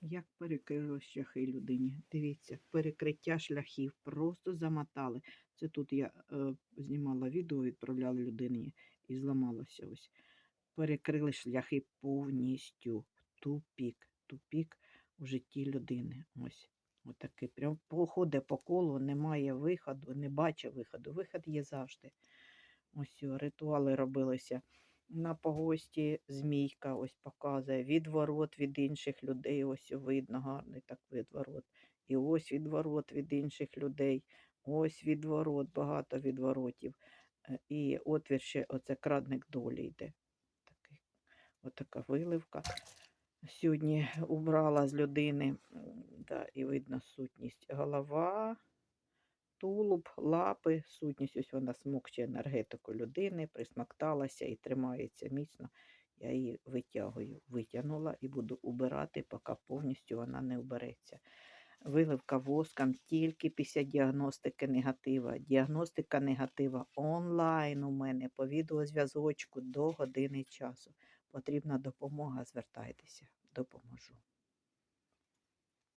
Як перекрили шляхи людині. Дивіться, перекриття шляхів просто замотали. Це тут я е, знімала відео, відправляла людині і зламалося ось. Перекрили шляхи повністю. Тупік. Тупік у житті людини. Ось. Отакий. Прям походить по колу, немає виходу, не бачить виходу. Виход є завжди. Ось ритуали робилися. На погості змійка ось показує відворот від інших людей. Ось видно гарний так відворот. І ось відворот від інших людей. Ось відворот, багато відворотів. Е, І отвір ще оце крадник долі йде. Такий, отака виливка. Сьогодні убрала з людини, да, і видно сутність. Голова, тулуб, лапи, сутність, ось вона смокче енергетику людини, присмакталася і тримається міцно. Я її витягую, витягнула і буду убирати, поки повністю вона не убереться. Виливка воском тільки після діагностики негатива. Діагностика негатива онлайн у мене по відеозв'язочку до години часу. Потрібна допомога, звертайтеся, допоможу.